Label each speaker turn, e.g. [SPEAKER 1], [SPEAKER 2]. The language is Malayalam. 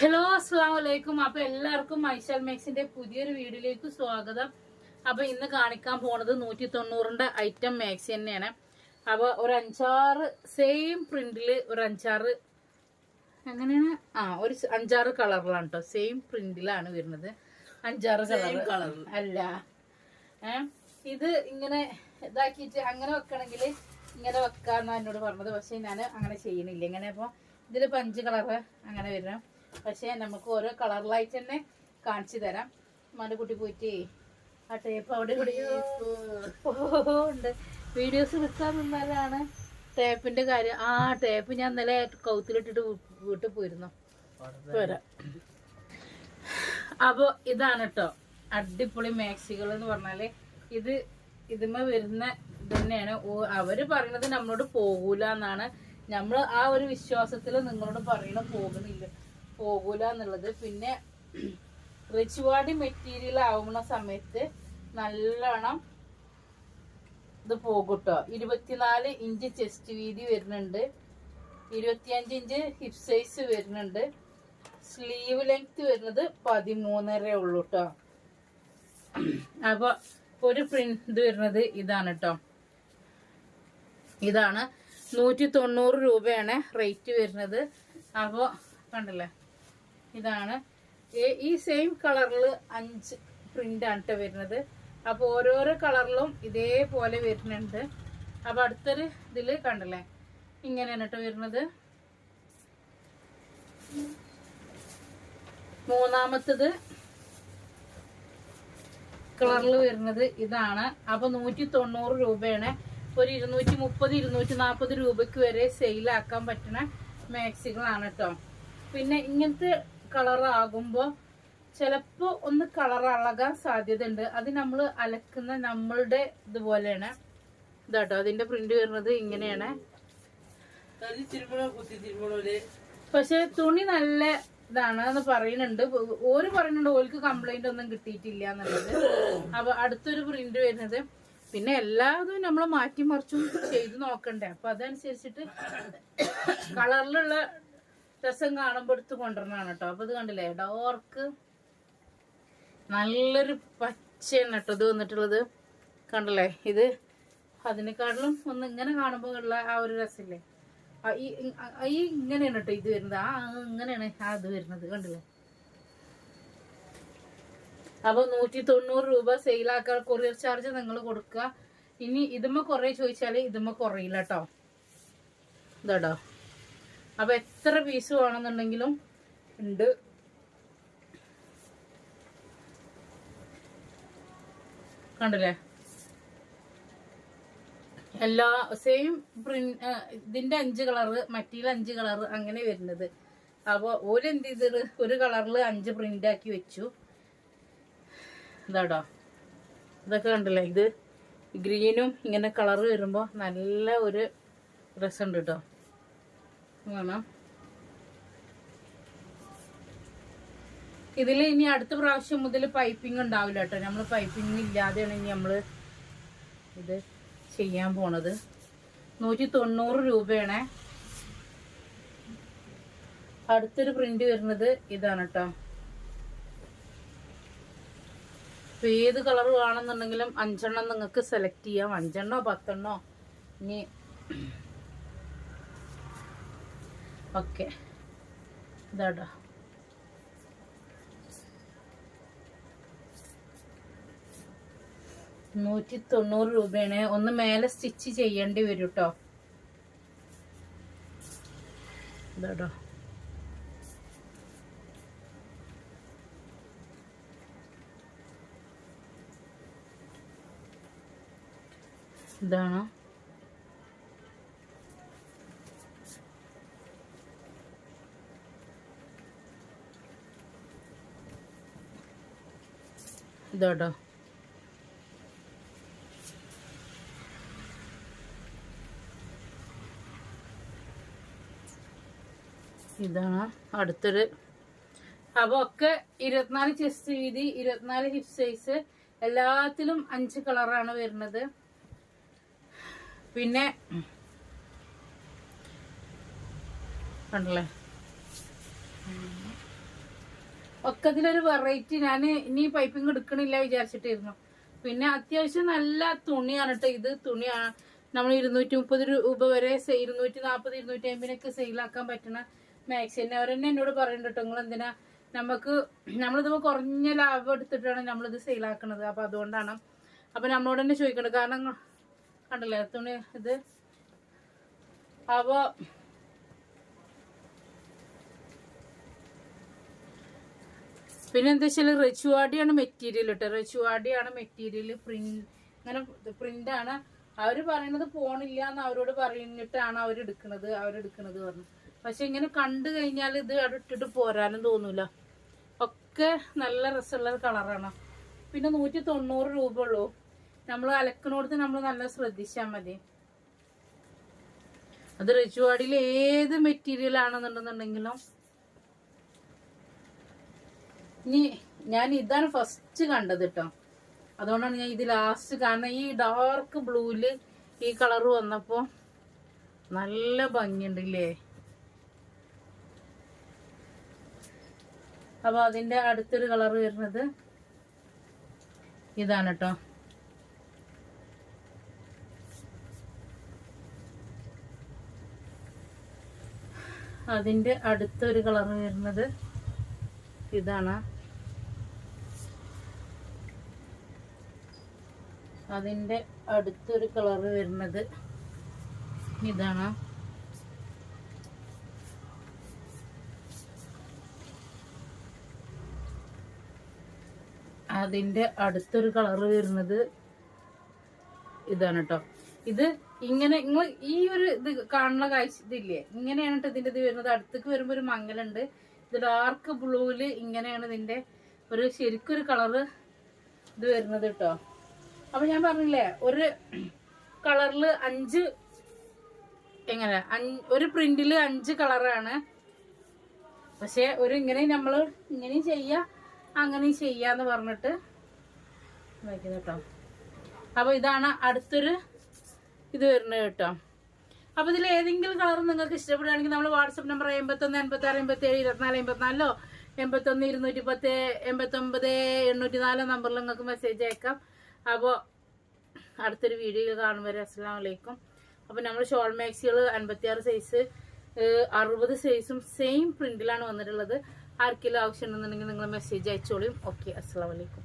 [SPEAKER 1] ഹലോ അസ്സാം വലൈക്കും അപ്പൊ എല്ലാവർക്കും മൈശാൽ മേക്സിന്റെ പുതിയൊരു വീഡിയോയിലേക്ക് സ്വാഗതം. അപ്പൊ ഇന്ന് കാണിക്കാൻ പോണത് നൂറ്റി തൊണ്ണൂറിന്റെ ഐറ്റം മാക്സി തന്നെയാണ്. അപ്പൊ ഒരു അഞ്ചാറ് സെയിം പ്രിന്റിൽ ഒരു അഞ്ചാറ് എങ്ങനെയാണ്? ആ ഒരു അഞ്ചാറ് കളറിലാണ് കേട്ടോ സെയിം പ്രിന്റിലാണ് വരുന്നത്. അഞ്ചാറ് കളർ അല്ല. ഇത് ഇങ്ങനെ ഇതാക്കിയിട്ട് അങ്ങനെ വെക്കണമെങ്കിൽ ഇങ്ങനെ വെക്കാന്നാ എന്നോട് പറഞ്ഞത്. പക്ഷെ ഞാൻ അങ്ങനെ ചെയ്യണില്ല. ഇങ്ങനെ ഇപ്പൊ ഇതിലിപ്പോ അഞ്ച് കളറ് അങ്ങനെ വരണം പക്ഷെ നമുക്ക് ഓരോ കളറിലായിട്ട് തന്നെ കാണിച്ചു തരാം. മനുകുട്ടി പോയിട്ട് ആ ടേപ്പ് അവിടെ ഉണ്ട്. വീഡിയോസ് എടുക്കാൻ നിന്നാലാണ് ടേപ്പിന്റെ കാര്യം. ആ ടേപ്പ് ഞാൻ ഇന്നലെ കൗത്തിലിട്ടിട്ട് വീട്ടിൽ പോയിരുന്നു. വരാം. അപ്പൊ ഇതാണ് കേട്ടോ അടിപൊളി മാക്സികൾ എന്ന് പറഞ്ഞാൽ ഇത് ഇതുമ്മ വരുന്ന തന്നെയാണ്. അവർ അവർ പറയണത് നമ്മളോട് പോകൂല എന്നാണ്. നമ്മൾ ആ ഒരു വിശ്വാസത്തിൽ നിങ്ങളോട് പറയണ പോകുന്നില്ല പോകൂല എന്നുള്ളത് പിന്നെ റിച്ച് വാടി മെറ്റീരിയൽ ആവുന്ന സമയത്ത് നല്ലോണം ഇത് പോകും കേട്ടോ ഇരുപത്തിനാല് ഇഞ്ച് ചെസ്റ്റ് വീതി വരുന്നുണ്ട്. ഇരുപത്തിയഞ്ച് ഇഞ്ച് ഹിപ്പ് സൈസ് വരുന്നുണ്ട്. സ്ലീവ് ലെങ്ത് വരുന്നത് പതിമൂന്നര ഉള്ളു കേട്ടോ അപ്പൊ ഒരു പ്രിന്റ് വരുന്നത് ഇതാണ് കേട്ടോ ഇതാണ് നൂറ്റി തൊണ്ണൂറ് രൂപയാണ് റേറ്റ് വരുന്നത്. അപ്പോ കണ്ടല്ലേ? ഇതാണ്. ഈ- സെയിം കളറിൽ അഞ്ച് പ്രിന്റ് ആണ് കേട്ടോ വരുന്നത്. അപ്പോൾ ഓരോരോ കളറിലും ഇതേപോലെ വരുന്നുണ്ട്. അപ്പോൾ അടുത്തൊരു ഇതിൽ കണ്ടല്ലേ? ഇങ്ങനെയാണ് കേട്ടോ വരുന്നത്. മൂന്നാമത്തത് കളറിൽ വരുന്നത് ഇതാണ്. അപ്പോൾ നൂറ്റി തൊണ്ണൂറ് രൂപയാണ്. ഒരു ഇരുന്നൂറ്റി മുപ്പത് ഇരുന്നൂറ്റി നാൽപ്പത് രൂപയ്ക്ക് വരെ സെയിലാക്കാൻ പറ്റുന്ന മാക്സികളാണ് കേട്ടോ പിന്നെ ഇങ്ങനത്തെ കളർ ആകുമ്പോൾ ചിലപ്പോൾ ഒന്ന് കളർ അളകാൻ സാധ്യതയുണ്ട്. അത് നമ്മൾ അലക്കുന്ന നമ്മളുടെ ഇതുപോലെയാണ്. ഇതാട്ടോ അതിന്റെ പ്രിന്റ് വരുന്നത് ഇങ്ങനെയാണ്. പക്ഷെ തുണി നല്ല ഇതാണ് എന്ന് പറയുന്നുണ്ട്. ഓര് പറയുന്നുണ്ട് ഓർക്ക് കംപ്ലൈന്റ് ഒന്നും കിട്ടിയിട്ടില്ല എന്നുള്ളത്. അപ്പൊ അടുത്തൊരു പ്രിന്റ് വരുന്നത്. പിന്നെ എല്ലാതും നമ്മൾ മാറ്റി മറിച്ചും ചെയ്ത് നോക്കണ്ടേ. അപ്പൊ അതനുസരിച്ചിട്ട് കളറിലുള്ള രസം കാണുമ്പോൾ എടുത്ത് കൊണ്ടുവരണതാണ് കേട്ടോ. അപ്പൊ ഇത് കണ്ടില്ലേ? ഡോർക്ക് നല്ലൊരു പച്ചയാണ് കേട്ടോ ഇത് വന്നിട്ടുള്ളത്. കണ്ടല്ലേ? ഇത് അതിനെക്കാട്ടിലും ഒന്ന് ഇങ്ങനെ കാണുമ്പോൾ ഉള്ള ആ ഒരു രസമില്ലേ? ഈ ഇങ്ങനെയാണ് കേട്ടോ ഇത് വരുന്നത്. ആ ഇങ്ങനെയാണ് ആ ഇത് വരുന്നത്. കണ്ടില്ലേ? അപ്പൊ നൂറ്റി തൊണ്ണൂറ് രൂപ സെയിലാക്കാൻ കൊറിയർ ചാർജ് നിങ്ങൾ കൊടുക്കുക. ഇനി ഇതുമ്മ കുറേ ചോദിച്ചാൽ ഇതുമ്മ കുറയില്ല കേട്ടോ. ഇതാട്ടോ അപ്പൊ എത്ര പീസ് വേണമെന്നുണ്ടെങ്കിലും ഉണ്ട്. കണ്ടില്ലേ? എല്ലാ സെയിം പ്രിന്റ് ഇതിന്റെ അഞ്ച് കളറ് മറ്റേ അഞ്ച് കളറ് അങ്ങനെ വരുന്നത്. അപ്പോൾ ഒരു എന്ത് ചെയ്തത്? ഒരു കളറിൽ അഞ്ച് പ്രിന്റ് ആക്കി വെച്ചു. ഇതാടോ ഇതൊക്കെ കണ്ടില്ലേ? ഇത് ഗ്രീനും ഇങ്ങനെ കളർ വരുമ്പോൾ നല്ല ഒരു ഉണ്ട് കേട്ടോ വേണം ഇതിൽ ഇനി അടുത്ത പ്രാവശ്യം മുതൽ പൈപ്പിംഗ് ഉണ്ടാവില്ല കേട്ടോ. നമ്മൾ പൈപ്പിംഗ് ഇല്ലാതെയാണ് ഇനി നമ്മൾ ഇത് ചെയ്യാൻ പോണത്. നൂറ്റി തൊണ്ണൂറ് രൂപയാണ്. അടുത്തൊരു പ്രിന്റ് വരുന്നത് ഇതാണ് കേട്ടോ. ഇപ്പൊ ഏത് കളർ വേണമെന്നുണ്ടെങ്കിലും അഞ്ചെണ്ണം നിങ്ങൾക്ക് സെലക്ട് ചെയ്യാം. അഞ്ചെണ്ണോ പത്തെണ്ണോ ഇനി ഓക്കെ. ഇതാട്ടോ നൂറ്റി തൊണ്ണൂറ് രൂപയാണ്. ഒന്ന് മേലെ സ്റ്റിച്ച് ചെയ്യേണ്ടി വരും കേട്ടോ ഇതാട്ടോ ഇതാണ്? ഇതാട്ടോ. ഇതാണ് അടുത്തൊരു അപ്പൊ ഒക്കെ ഇരുപത്തിനാല് ചെസ്റ്റ് വീതി ഇരുപത്തിനാല് ഹിപ്പ് സൈസ് എല്ലാത്തിലും അഞ്ച് കളറാണ് വരുന്നത്. പിന്നെ കണ്ടല്ലേ? ഒക്കെ ഇതിലൊരു വെറൈറ്റി ഞാൻ ഇനി പൈപ്പിംഗ് എടുക്കണില്ല വിചാരിച്ചിട്ടിരുന്നു. പിന്നെ അത്യാവശ്യം നല്ല തുണിയാണ് കേട്ടോ ഇത്. തുണിയാണ് നമ്മൾ ഇരുന്നൂറ്റി മുപ്പത് രൂപ വരെ ഇരുന്നൂറ്റി നാൽപ്പത് ഇരുന്നൂറ്റി അമ്പതിനൊക്കെ സെയിലാക്കാൻ പറ്റണ മാക്സി തന്നെ അവർ തന്നെ എന്നോട് പറയുന്നുണ്ട് കേട്ടോ നിങ്ങൾ എന്തിനാ നമുക്ക് നമ്മളിത് കുറഞ്ഞ ലാഭം എടുത്തിട്ടാണ് നമ്മളിത് സെയിലാക്കണത് അപ്പൊ അതുകൊണ്ടാണ്. അപ്പൊ നമ്മളോട് തന്നെ ചോദിക്കണത് കാരണം കണ്ടല്ലേ തുണി ഇത്. അപ്പൊ പിന്നെ എന്താ വെച്ചാൽ റെച്ചുവാടിയാണ് മെറ്റീരിയൽ കേട്ടോ റെച്ചുവാടിയാണ് മെറ്റീരിയൽ പ്രിന്റ് അങ്ങനെ പ്രിന്റ് ആണ്. അവർ പറയുന്നത് പോണില്ല എന്ന് അവരോട് പറഞ്ഞിട്ടാണ് അവർ എടുക്കുന്നത് അവരെടുക്കണത് പറഞ്ഞു. പക്ഷെ ഇങ്ങനെ കണ്ടു കഴിഞ്ഞാൽ ഇത് അടുത്തിട്ട് പോരാനും തോന്നൂല. ഒക്കെ നല്ല രസമുള്ള കളറാണ് പിന്നെ നൂറ്റി തൊണ്ണൂറ് രൂപ ഉള്ളൂ. നമ്മൾ അലക്കണോടത്ത് നമ്മൾ നല്ല ശ്രദ്ധിച്ചാൽ മതി. അത് റിച്ചുവാടിയിൽ ഏത് മെറ്റീരിയൽ ആണെന്നുണ്ടെന്നുണ്ടെങ്കിലും ഇനി ഞാൻ ഇതാണ് ഫസ്റ്റ് കണ്ടത് കേട്ടോ അതുകൊണ്ടാണ് ഞാൻ ഇത് ലാസ്റ്റ് കാരണം ഈ ഡാർക്ക് ബ്ലൂവിൽ ഈ കളർ വന്നപ്പോൾ നല്ല ഭംഗിയുണ്ട് ഇല്ലേ അപ്പൊ അതിന്റെ അടുത്തൊരു കളർ വരുന്നത് ഇതാണ് കേട്ടോ അതിന്റെ അടുത്തൊരു കളർ വരുന്നത് ഇതാണ്. അതിന്റെ അടുത്തൊരു കളറ് വരുന്നത് ഇതാണ്. അതിന്റെ അടുത്തൊരു കളറ് വരുന്നത് ഇതാണ് കേട്ടോ ഇത് ഇങ്ങനെ നിങ്ങൾ ഈ ഒരു ഇത് കാണുന്ന കാഴ്ച ഇതില്ലേ? ഇങ്ങനെയാണ് കേട്ടോ ഇതിന്റെ ഇത് വരുന്നത്. അടുത്തേക്ക് വരുമ്പോൾ ഒരു മങ്ങലുണ്ട് ഇത് ഡാർക്ക് ബ്ലൂവിൽ ഇങ്ങനെയാണ് ഇതിന്റെ ഒരു ശരിക്കൊരു കളറ് ഇത് വരുന്നത് കേട്ടോ അപ്പൊ ഞാൻ പറഞ്ഞില്ലേ ഒരു കളറിൽ അഞ്ച് എങ്ങനെ ഒരു പ്രിന്റിൽ അഞ്ച് കളറാണ്. പക്ഷെ ഒരു ഇങ്ങനെ നമ്മൾ ഇങ്ങനെയും ചെയ്യാ അങ്ങനെയും ചെയ്യാന്ന് പറഞ്ഞിട്ട് വയ്ക്കുന്നത് കേട്ടോ അപ്പൊ ഇതാണ് അടുത്തൊരു ഇത് വരുന്നത് കേട്ടോ. അപ്പൊ ഇതിൽ ഏതെങ്കിലും കളർ നിങ്ങൾക്ക് ഇഷ്ടപ്പെടുകയാണെങ്കിൽ നമ്മൾ വാട്സപ്പ് നമ്പർ എൺപത്തൊന്ന് എൺപത്തി ആറ് എൺപത്തി ഏഴ് ഇരുപത്തിനാല് എൺപത്തിനാലോ എൺപത്തൊന്ന് ഇരുന്നൂറ്റി പത്ത് എൺപത്തൊമ്പത് എണ്ണൂറ്റി നാലോ നമ്പറിൽ നിങ്ങൾക്ക് മെസ്സേജ് അയക്കാം. അപ്പോൾ അടുത്തൊരു വീഡിയോ കാണുമ്പോൾ അസ്സാം വലൈക്കും അപ്പോൾ നമ്മൾ ഷോൾ മാക്സികൾ അൻപത്തിയാറ് സൈസ് അറുപത് സൈസും സെയിം പ്രിന്റിലാണ് വന്നിട്ടുള്ളത്. ആർക്കെങ്കിലും ആവശ്യമുണ്ടെന്നുണ്ടെങ്കിൽ നിങ്ങൾ മെസ്സേജ് അയച്ചോളിയും. ഓക്കെ അസ്സാം വലൈക്കും